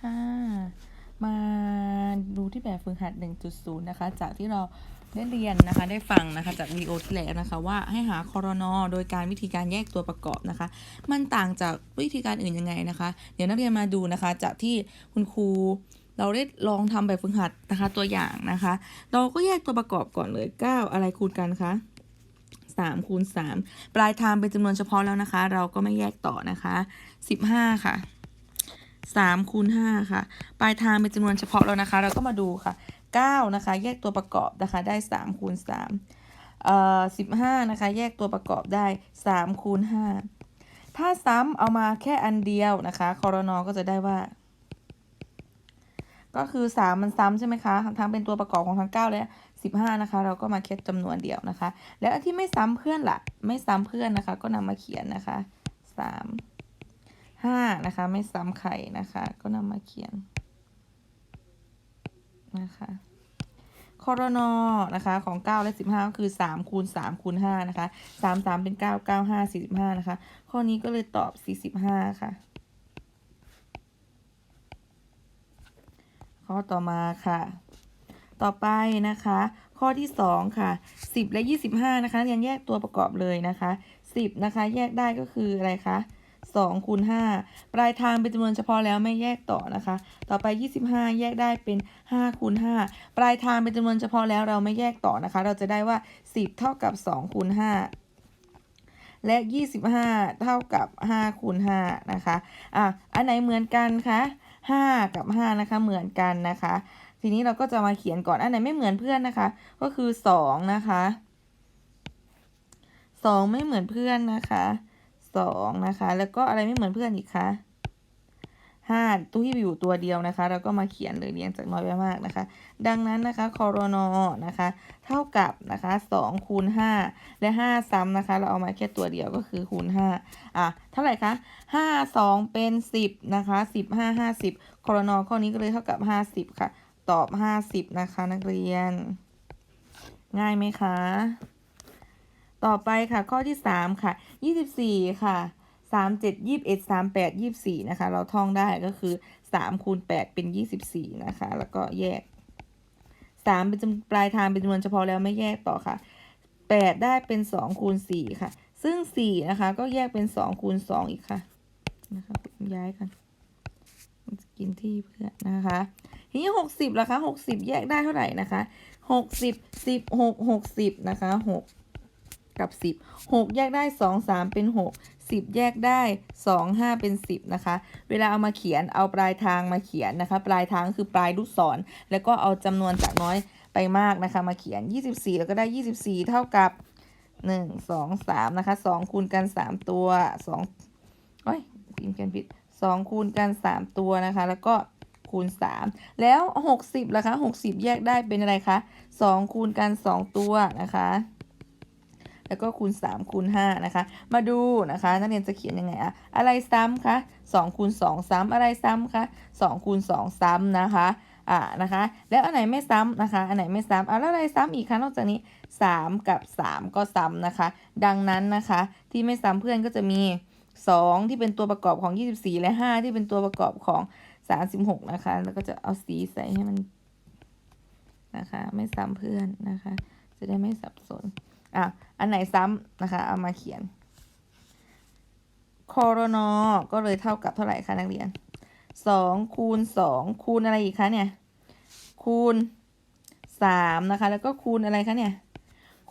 ค่ะ มาดูที่แบบฝึกหัด 1.0 นะคะ จากที่เราได้เรียนนะคะ ได้ฟังนะคะ จากวีโอที่แล้วนะคะว่าให้หาคอรนอโดยการวิธีการแยกตัวประกอบนะคะ มันต่างจากวิธีการอื่นยังไงนะคะ เดี๋ยวนักเรียนมาดูนะคะ จากที่คุณครูเราได้ลองทำแบบฝึกหัดนะคะตัวอย่างนะคะ เราก็แยกตัวประกอบก่อนเลย 9 อะไรคูณกันคะ3คูณ3ปลายทางเป็นจำนวนเฉพาะแล้วนะคะ เราก็ไม่แยกต่อนะคะ 15 ค่ะ 3คูณ5ค่ะ ปลายทางเป็นจำนวนเฉพาะแล้วนะคะ เราก็มาดูค่ะ9นะคะ แยกตัวประกอบนะคะได้3คูณ3เอ่อ15นะคะ แยกตัวประกอบได้3คูณ5ถ้าซ้ำเอามาแค่อันเดียวนะคะคอรนอก็จะได้ว่า ก็คือ 3 มันซ้ำใช่ไหมคะทั้งเป็นตัวประกอบของทั้ง9และ15นะคะ เราก็มาคิดจำนวนเดียวนะคะ แล้วที่ไม่ซ้ำเพื่อนละ่ะ ไม่ซ้ำเพื่อนนะคะ ก็นำมาเขียนนะคะ 3 5นะคะ ไม่ซ้ำไข่นะคะ ก็นำมาเขียนนะคะคอรนอนะคะของ 9 และ 15 ก็คือ 3 คูณ 3 คูณ 5 นะคะ 3 3 เป็น 9 9 5 45 นะคะ ข้อนี้ก็เลยตอบ 45 ค่ะ ข้อต่อมาค่ะ ต่อไปนะคะ ข้อที่ 2 ค่ะ 10 และ 25 นะคะเรียนแยกตัวประกอบเลยนะคะ 10 นะคะ แยกได้ก็คืออะไรคะ 2คูณ5ปลายทางเป็นจำนวนเฉพาะแล้วไม่แยกต่อนะคะ ต่อไป 25 แยกได้เป็น5คูณ5ปลายทางเป็นจำนวนเฉพาะแล้วเราไม่แยกต่อนะคะ เราจะได้ว่า 10 เท่ากับ2คูณ5และ 25 เท่ากับ5คูณ5นะคะอะอันไหนเหมือนกันคะ5 กับ 5 นะคะ เหมือนกันนะคะ ทีนี้เราก็จะมาเขียนก่อนอันไหนไม่เหมือนเพื่อนนะคะ ก็คือ 2 นะคะ 2 ไม่เหมือนเพื่อนนะคะ 2นะคะ แล้วก็อะไรไม่เหมือนเพื่อนอีกคะ5ตู้ที่อยู่ตัวเดียวนะคะ เราก็มาเขียนเลยเรียงจากน้อยไปมากนะคะ ดังนั้นนะคะคอรนอนะคะ เท่ากับนะคะ2คูณ5และ5ซ้ำนะคะ เราเอามาแค่ตัวเดียวก็คือคูณ5อะเท่าไหร่คะ5 2เป็น10นะคะ15 50คอรนอข้อนี้ก็เลยเท่ากับ50ค่ะ ตอบ50นะคะนักเรียน ง่ายไหมคะ ต่อไปค่ะข้อที่ 3 ค่ะ 24 ค่ะ 3 7 21 3 8 24 นะคะ เราท่องได้ก็คือ 3 คูณ 8 เป็น 24 นะคะ แล้วก็แยก 3 เป็นจำปลายทางเป็นจำนวนเฉพาะแล้วไม่แยกต่อค่ะ 8 ได้เป็น 2 คูณ 4 ค่ะ ซึ่ง 4 นะคะ ก็แยกเป็น 2 คูณ 2 อีกค่ะนะคะย้ายกันกินที่เพื่อนนะคะ ทีนี้ 60ล่ะคะ 60 แยกได้เท่าไหร่นะคะ 60 16 60 นะคะ 6 กับ 10 6 แยกได้ 2 3 เป็น 6 10 แยกได้ 2 5 เป็น 10 นะคะ เวลาเอามาเขียนเอาปลายทางมาเขียนนะคะ ปลายทางคือปลายลูกศร แล้วก็เอาจำนวนจากน้อยไปมากนะคะ มาเขียน 24 แล้วก็ได้ 24 เท่ากับ 1 2 3 นะคะ 2 คูณกัน 3 ตัว 2 โอ้ยพิมพ์กันผิด 2 คูณกัน 3 ตัวนะคะ แล้วก็คูณ 3 แล้ว 60ล่ะคะ 60 แยกได้เป็นอะไรคะ 2 คูณกัน 2 ตัวนะคะ แล้วก็คูณ3คูณ5นะคะ มาดูนะคะนักเรียนจะเขียนยังไงอะอะไรซ้ำคะ2คูณ2ซ้ำอะไรซ้ำคะ2คูณ2ซ้ำนะคะอ่านะคะ แล้วอันไหนไม่ซ้ำนะคะ อันไหนไม่ซ้ำอะแล้วอะไรซ้ำอีกคะนอกจากนี้ 3 กับ 3 ก็ซ้ำนะคะ ดังนั้นนะคะที่ไม่ซ้ำเพื่อนก็จะมี 2 ที่เป็นตัวประกอบของ 24 และ 5 ที่เป็นตัวประกอบของ 36 นะคะ แล้วก็จะเอาสีใส่ให้มันนะคะ ไม่ซ้ำเพื่อนนะคะ จะได้ไม่สับสนอะ อันไหนซ้ำนะคะ เอามาเขียนคอรนอก็เลยเท่ากับเท่าไหร่คะนักเรียนสองคูณสองคูณอะไรอีกคะเนี่ย คูณสามนะคะ แล้วก็คูณอะไรคะเนี่ย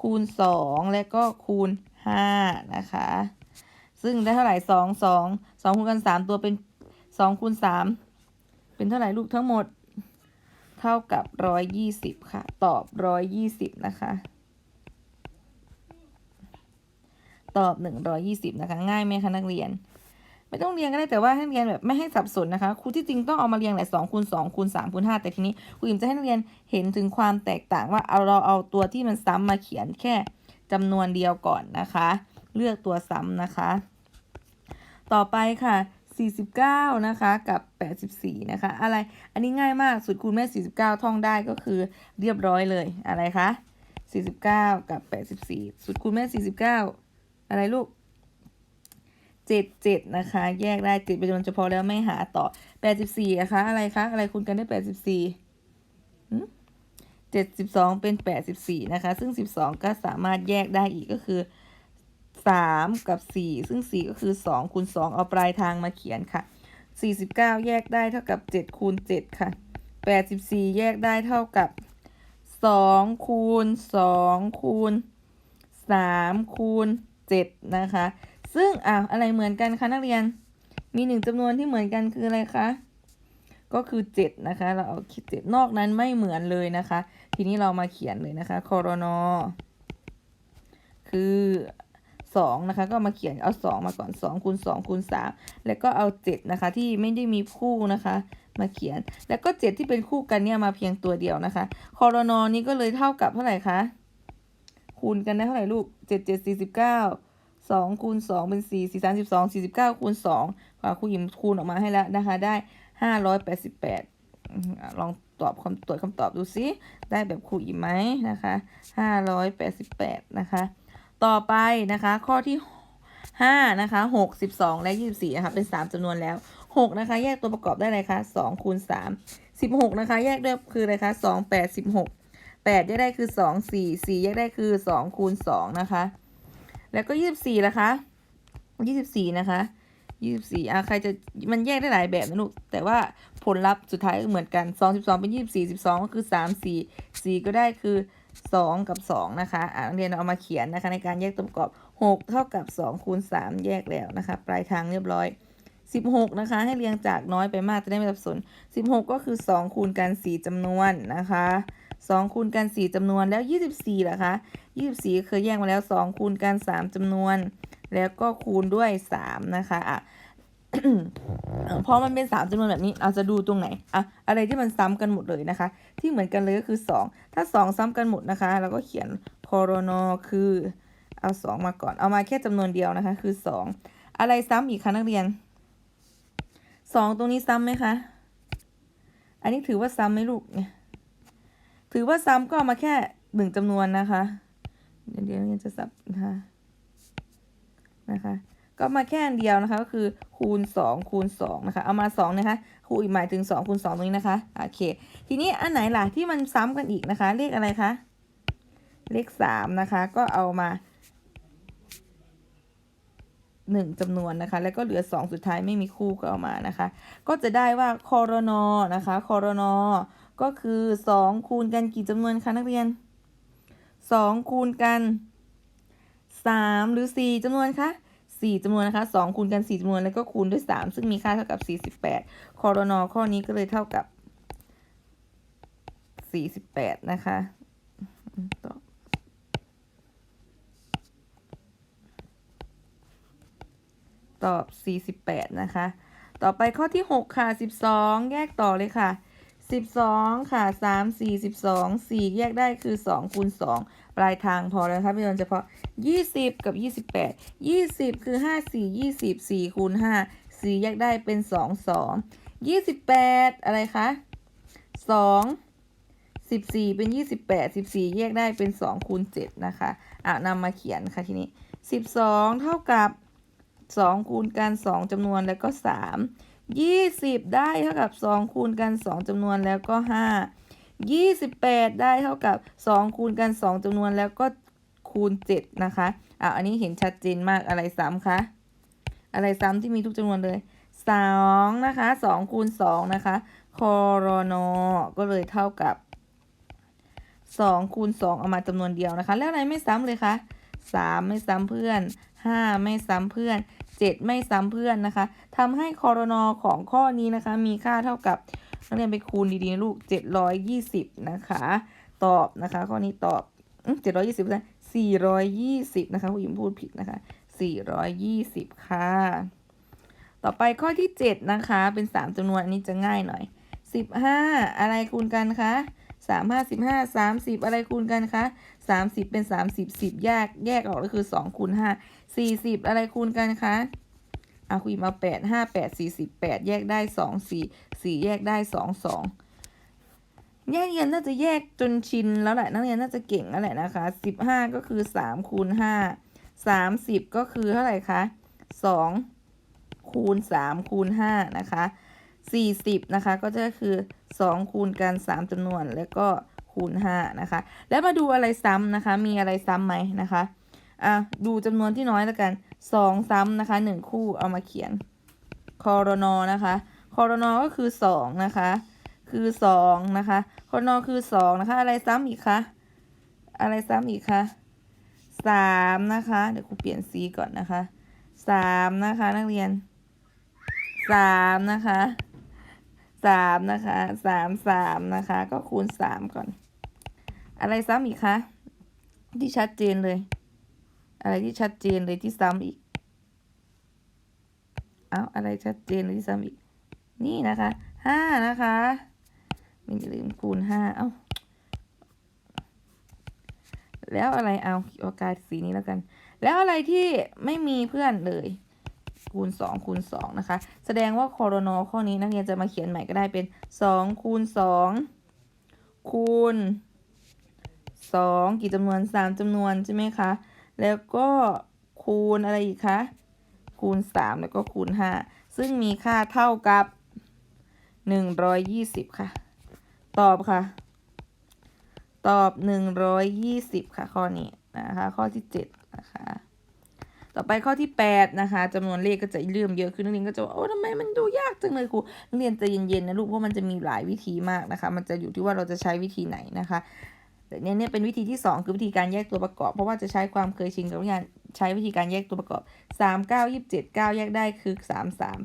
คูณสองแล้วก็คูณห้านะคะ ซึ่งได้เท่าไหร่สองสองสองคูณกันสามตัวเป็นสองคูณสามเป็นเท่าไหร่ลูกทั้งหมด เท่ากับร้อยยี่สิบค่ะ ตอบร้อยยี่สิบนะคะ ตอบ 120 นะคะ ง่ายไหมคะนักเรียน ไม่ต้องเรียงก็ได้แต่ว่าให้เรียนแบบไม่ให้สับสนนะคะครูที่จริงต้องเอามาเรียงแหลายสองคูณสองคูณสามคูณห้าแต่ทีนี้ครูอิมจะให้นักเรียนเห็นถึงความแตกต่างว่าเอาเราเอาตัวที่มันซ้ำมาเขียนแค่จำนวนเดียวก่อนนะคะ เลือกตัวซ้ำนะคะ ต่อไปค่ะ49 นะคะ กับ 84 นะคะ อะไร อันนี้ง่ายมากสูตรคูณแม่ 49 ท่องได้ก็คือเรียบร้อยเลย อะไรคะ 49 กับ 84สูตรคูณแม่ 49 อะไรลูกเจ็ดเจ็ดนะคะ แยกได้เจ็ดเป็นจำนวนเฉพาะแล้วไม่หาต่อแปดสิบสี่นะคะ อะไรคะ อะไรคูณกันได้แปดสิบสี่เจ็ดสิบสองเป็นแปดสิบสี่นะคะ ซึ่งสิบสองก็สามารถแยกได้อีกก็คือสามกับสี่ซึ่งสี่ก็คือสองคูณสองเอาปลายทางมาเขียนค่ะสี่สิบเก้าแยกได้เท่ากับเจ็ดคูณเจ็ดค่ะแปดสิบสี่แยกได้เท่ากับสองคูณสองคูณสามคูณ เจ็ดนะคะ ซึ่งอะอะไรเหมือนกันคะนักเรียน มีหนึ่งจำนวนที่เหมือนกันคืออะไรคะ ก็คือเจ็ดนะคะ เราเอาคิดเจ็ดนอกนั้นไม่เหมือนเลยนะคะ ทีนี้เรามาเขียนเลยนะคะคอรนอคือสองนะคะก็มาเขียนเอาสองมาก่อนสองคูณสองคูณสามแล้วก็เอาเจ็ดนะคะที่ไม่ได้มีคู่นะคะ มาเขียนแล้วก็เจ็ดที่เป็นคู่กันเนี่ยมาเพียงตัวเดียวนะคะคอรนอนี้ก็เลยเท่ากับเท่าไหร่คะ คูณกันได้เท่าไหร่ลูกเจ็ดเจ็ดสี่สิบเก้าสองคูณสองเป็นสี่สี่สามสิบสองสี่สิบเก้าคูณสองค่ะครูหยิมคูณออกมาให้แล้วนะคะ ได้ห้าร้อยแปดสิบแปดลองตอบคำตรวจคำตอบดูซิ ได้แบบครูอิมไหมนะคะห้าร้อยแปดสิบแปดนะคะ ต่อไปนะคะ ข้อที่ห้านะคะหกสิบสองและยี่สิบสี่นะคะเป็นสามจำนวนแล้วหกนะคะ แยกตัวประกอบได้เลยคะสองคูณสามสิบหกนะคะ แยกด้วยคืออะไรคะสองแปดสิบหก แปดแยกได้คือสองสี่สี่แยกได้คือสองคูณสองนะคะ แล้วก็ยี่สิบสี่ะคะยี่สิบสี่นะคะยี่สิบสี่อะใครจะมันแยกได้หลายแบบนะลูก แต่ว่าผลลัพธ์สุดท้ายก็เหมือนกันสองสิบสองเป็นยี่สิบสี่สิบสองก็คือสามสี่สี่ก็ได้คือสองกับสองนะคะ อะนักเรียนเอามาเขียนนะคะ ในการแยกตัวประกอบหกเท่ากับสองคูณสามแยกแล้วนะคะ ปลายทางเรียบร้อยสิบหกนะคะ ให้เรียงจากน้อยไปมากจะได้ไม่สับสนสิบหกก็คือสองคูณกันสี่จำนวนนะคะ สองคูณกันสี่จำนวนแล้วยี่สิบสี่ล่ะคะยี่สิบสี่เคยแยกมาแล้วสองคูณกันสามจำนวน แล้วก็คูณด้วยสามนะคะอะพอมันเป็นสามจำนวนแบบนี้เราจะดูตรงไหนอะอะไรที่มันซ้ำกันหมดเลยนะคะ ที่เหมือนกันเลยก็คือสองถ้าสองซ้ำกันหมดนะคะเราก็เขียนคอรนอคือเอาสองมาก่อนเอามาแค่จำนวนเดียวนะคะ คือสองอะไรซ้ำอีกคะนักเรียนสองตรงนี้ซ้ำไหมคะ อันนี้ถือว่าซ้ำไหมลูกเนี่ย ถือว่าซ้ำก็มาแค่หนึ่งจำนวนนะคะ เดี๋ยวเดี๋ยวจะสับนะคะนะคะ ก็มาแค่เดียวนะคะ ก็คือคูณสองคูณสองนะคะ เอามาสองนะคะครูอีกหมายถึงสองคูณสองตรงนี้นะคะ โอเค ทีนี้อันไหนล่ะที่มันซ้ำกันอีกนะคะ เลขอะไรคะ เลขสามนะคะ ก็เอามาหนึ่งจำนวนนะคะ แล้วก็เหลือสองสุดท้ายไม่มีคู่ก็เอามานะคะ ก็จะได้ว่าคอรนอนะคะคอรนอ ก็คือสองคูณกันกี่จำนวนคะนักเรียนสองคูณกันสามหรือสี่จำนวนคะสี่จำนวนนะคะสองคูณกันสี่จำนวนแล้วก็คูณด้วยสามซึ่งมีค่าเท่ากับสี่สิบแปดคอรนอข้อนี้ก็เลยเท่ากับสี่สิบแปดนะคะตอตอบสี่สิบแปดนะคะ ต่อไปข้อที่หกค่ะสิบสองแยกต่อเลยค่ะ สิบสองค่ะสามสี่สิบสองสี่แยกได้คือสองคูณสองปลายทางพอแล้วครับพี่นนท์เฉพาะยี่สิบกับยี่สิบแปดยี่สิบคือห้าสี่ยี่สิบสี่คูณห้าสี่แยกได้เป็นสองสองยี่สิบแปดอะไรคะสองสิบสี่เป็นยี่สิบแปดสิบสี่แยกได้เป็นสองคูณเจ็ดนะคะอะนำมาเขียนค่ะทีนี้สิบสองเท่ากับสองคูณกันสองจำนวนแล้วก็สาม ยี่สิบได้เท่ากับสองคูณกันสองจำนวนแล้วก็ห้ายี่สิบแปดได้เท่ากับสองคูณกันสองจำนวนแล้วก็คูณเจ็ดนะคะอะอันนี้เห็นชัดเจนมากอะไรซ้ำคะอะไรซ้ำที่มีทุกจำนวนเลยสองนะคะสองคูณสองนะคะคอรนอก็เลยเท่ากับสองคูณสองเอามาจำนวนเดียวนะคะ แล้วอะไรไม่ซ้ำเลยคะสามไม่ซ้ำเพื่อนห้าไม่ซ้ำเพื่อน เจ็ดไม่ซ้ำเพื่อนนะคะทำให้คอรนอของข้อนี้นะคะ มีค่าเท่ากับนักเรียนไปคูณดีๆนะลูกเจ็ดร้อยยี่สิบนะคะ ตอบนะคะ ข้อนี้ตอบเจ็ดร้อยยี่สิบนะสี่ร้อยยี่สิบนะคะผู้หญิงพูดผิดนะคะสี่ร้อยยี่สิบค่ะ ต่อไปข้อที่เจ็ดนะคะ เป็นสามจำนวนอันนี้จะง่ายหน่อยสิบห้าอะไรคูณกันคะสามห้าสิบห้าสามสิบอะไรคูณกันคะ สามสิบเป็นสามสิบสิบแยกแยกออกก็คือสองคูณห้าสี่สิบอะไรคูณกันคะเอาคุยมาแปดห้าแปดสี่สิบแปดแยกได้สองสี่สี่แยกได้สองสองแยกเรียนน่าจะแยกจนชินแล้วแหละนักเรียนน่าจะเก่งแล้วแหละนะคะสิบห้าก็คือสามคูณห้าสามสิบก็คือเท่าไหร่คะสองคูณสามคูณห้านะคะสี่สิบนะคะก็จะคือสองคูณกันสามจำนวนแล้วก็ คูณห้านะคะ แล้วมาดูอะไรซ้ำนะคะ มีอะไรซ้ำไหมนะคะ อะ ดูจำนวนที่น้อยแล้วกันสองซ้ำนะคะหนึ่งคู่เอามาเขียนคอรนอนะคะคอรนอก็คือสองนะคะ คือสองนะคะคอรนอคือสองนะคะ อะไรซ้ำอีกคะ อะไรซ้ำอีกคะสามนะคะ เดี๋ยวครูเปลี่ยนสีก่อนนะคะสามนะคะ นักเรียนสามนะคะสามนะคะสามสามนะคะ ก็คูณสามก่อน อะไรซ้ำอีกคะ ที่ชัดเจนเลย อะไรที่ชัดเจนเลยที่ซ้ำอีก เอาอะไรชัดเจนเลยที่ซ้ำอีก นี่นะคะห้านะคะไมันจะลืมคูณห้าเอาแล้วอะไรเอาเอากาสีนี้แล้วกัน แล้วอะไรที่ไม่มีเพื่อนเลย คูณสองคูณสองนะคะ แสดงว่าคอรโนข้อนี้นักเรียนจะมาเขียนใหม่ก็ได้เป็นสองคูณสองคูณ สองกี่จำนวนสามจำนวนใช่ไหมคะ แล้วก็คูณอะไรอีกคะ คูณสามแล้วก็คูณห้าซึ่งมีค่าเท่ากับหนึ่งร้อยยี่สิบค่ะ ตอบค่ะ ตอบหนึ่งร้อยยี่สิบค่ะ ข้อนี้นะคะ ข้อที่เจ็ดนะคะ ต่อไปข้อที่แปดนะคะจำนวนเลขก็จะเริ่มเยอะขึ้นนักเรียนก็จะว่าโอ้ทำไมมันดูยากจังเลยครูนักเรียนใจเย็นๆนะลูกเพราะมันจะมีหลายวิธีมากนะคะ มันจะอยู่ที่ว่าเราจะใช้วิธีไหนนะคะ แต่เนี้ยเนี่ยเป็นวิธีที่ 2 คือวิธีการแยกตัวประกอบ เพราะว่าจะใช้ความเคยชินกับการใช้วิธีการแยกตัวประกอบ 3 9 27 9 แยกได้คือ 3 3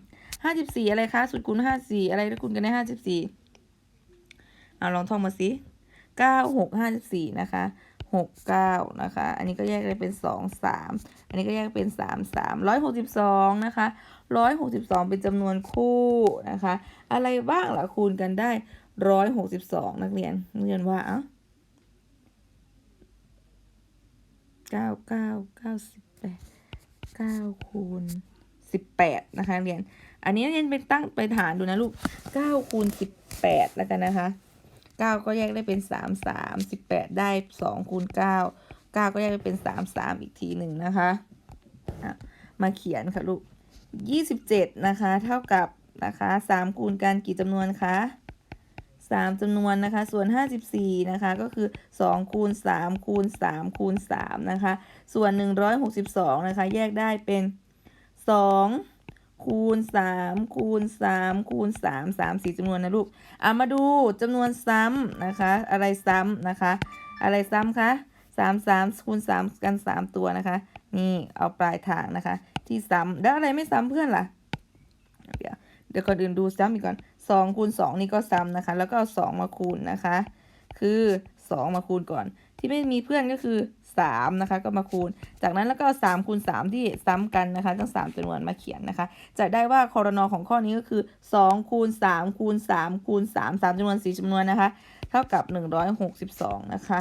54 อะไรคะสุดคูณ54 อะไรถ้าคูณกันได้ 54เอาลองท่องมาสิ9 6 54 นะคะ6 9 นะคะ อันนี้ก็แยกได้เป็น 2 3 อันนี้ก็แยกเป็น 3 3 162 นะคะ 162 เป็นจำนวนคู่นะคะ อะไรบ้างล่ะคูณกันได้ 162 นักเรียนนักเรียนว่าเอ้า เก้าเก้าเก้าสิบแปดเก้าคูณสิบแปดนะคะเรียน อันนี้เรียนเป็นตั้งไปฐานดูนะลูกเก้าคูณสิบแปดแล้วกันนะคะเก้าก็แยกได้เป็นสามสามสิบแปดได้สองคูณเก้าเก้าก็แยกได้เป็นสามสามอีกทีหนึ่งนะคะมาเขียนค่ะลูกยี่สิบเจ็ดนะคะ เท่ากับนะคะสามคูณกันกี่จำนวนคะ สามจำนวนนะคะ ส่วนห้าสิบสี่นะคะ ก็คือสองคูณสามคูณสามคูณสามนะคะ ส่วนหนึ่งร้อยหกสิบสองนะคะ แยกได้เป็นสองคูณสามคูณสามคูณสามสามสี่จำนวนนะลูกอะมาดูจำนวนซ้ำนะคะ อะไรซ้ำนะคะ อะไรซ้ำคะสามสามคูณสามกันสามตัวนะคะ นี่เอาปลายทางนะคะ ที่ซ้ำแล้วอะไรไม่ซ้ำเพื่อนล่ะ เดี๋ยวเดี๋ยวก่อนอื่นดูซ้ำอีกก่อน สองคูณสองนี่ก็ซ้ำนะคะ แล้วก็เอาสองมาคูณนะคะ คือสองมาคูณก่อน ที่ไม่มีเพื่อนก็คือสามนะคะ ก็มาคูณ จากนั้นแล้วก็สามคูณสามที่ซ้ำกันนะคะทั้งสามจำนวนมาเขียนนะคะ จะได้ว่าคอรนอของข้อนี้ก็คือสองคูณสามคูณสามคูณสามสามจำนวนสี่จำนวนนะคะ เท่ากับหนึ่งร้อยหกสิบสองนะคะ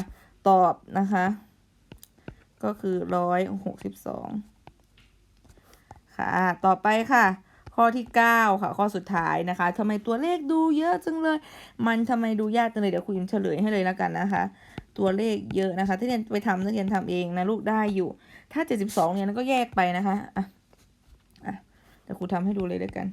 ตอบนะคะ ก็คือร้อยหกสิบสองค่ะ ต่อไปค่ะ ข้อที่ 9 ค่ะ ข้อสุดท้ายนะคะทำไมตัวเลขดูเยอะจังเลย มันทำไมดูยากจังเลย เดี๋ยวครูยิมเฉลยให้เลยแล้วกันนะคะ ตัวเลขเยอะนะคะถ้าเรียนไปทำนักเรียนทำเองนะลูกได้อยู่ ถ้า 72เนี่ยก็แยกไปนะคะอะอะเดี๋ยวครูทำให้ดูเลยแล้วกัน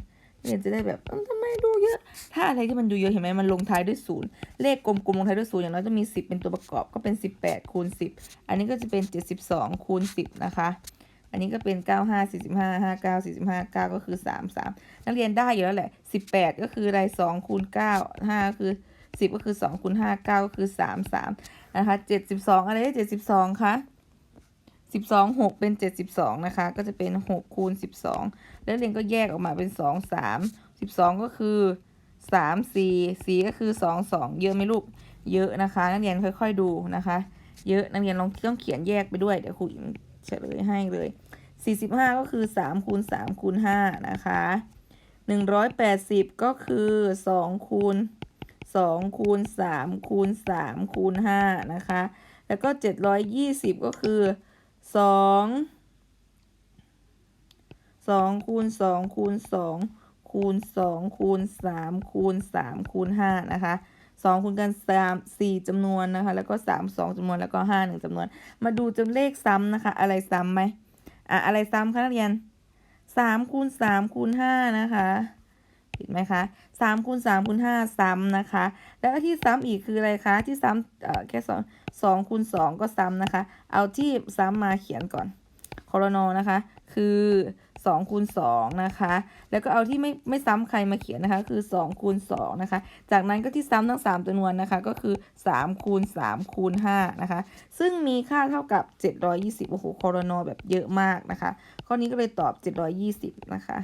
เรียนจะได้แบบเอ้าทำไมดูเยอะ ถ้าอะไรที่มันดูเยอะเห็นไหมมันลงท้ายด้วยศูนย์เลขกลมๆลงท้ายด้วยศูนย์อย่างน้อยจะมี 10 เป็นตัวประกอบก็เป็น 18คูณ10 อันนี้ก็จะเป็น 72คูณ10 นะคะ อันนี้ก็เป็น 95 45 59 45 9 ก็คือ 33 นักเรียนได้อยู่แล้วแหละ 18 ก็คืออะไร2คูณ9 5 คือ 10 ก็คือ2คูณ5 9 ก็คือ 33 นะคะ 72 อะไรได้ 72 คะ12 6เป็น72นะคะ ก็จะเป็น6คูณ12แล้วเรียนก็แยกออกมาเป็น2 3 12ก็คือ3 4 4ก็คือ2 2เยอะไหมลูกเยอะนะคะ นักเรียนค่อย ๆ ดูนะคะเยอะนักเรียนลองต้องเขียนแยกไปด้วย เดี๋ยวครูอิม เฉลยให้เลย 45 ก็คือ 3 คูณ 3 คูณ 5 นะคะ 180 ก็คือ 2 คูณ 2 คูณ 3 คูณ 3 คูณ 5 นะคะ แล้วก็ 720 ก็คือ 2 2คูณ2คูณ2คูณ2คูณ3คูณ3คูณ5นะคะ 2คูณกัน3 4จำนวนนะคะ แล้วก็ 3 2จำนวนแล้วก็5 1จำนวน มาดูจำเลขซ้ำนะคะ อะไรซ้ำไหมอะอะไรซ้ำคะนักเรียนสามคูณสามคูณห้านะคะเห็นไหมคะสามคูณสามคูณห้าซ้ำนะคะ แล้วที่ซ้ำอีกคืออะไรคะ ที่ซ้ำเอ่อแค่สองสองคูณสองก็ซ้ำนะคะ เอาที่ซ้ำมาเขียนก่อนคอรนอนะคะ คือ สองคูณสองนะคะ แล้วก็เอาที่ไม่ไม่ซ้ำใครมาเขียนนะคะ คือสองคูณสองนะคะ จากนั้นก็ที่ซ้ำทั้งสามจำนวนนะคะ ก็คือสามคูณสามคูณห้านะคะ ซึ่งมีค่าเท่ากับเจ็ดร้อยี่สิบโอ้โหคอรนอแบบเยอะมากนะคะ ข้อนี้ก็เลยตอบเจ็ดร้อยี่สิบนะคะ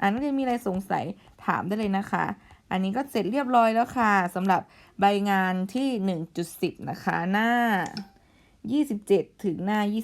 อ่านักเรียนมีอะไรสงสัยถามได้เลยนะคะ อันนี้ก็เสร็จเรียบร้อยแล้วค่ะสำหรับใบงานที่ 1.10 นะคะ หน้า 27 ถึงหน้า 20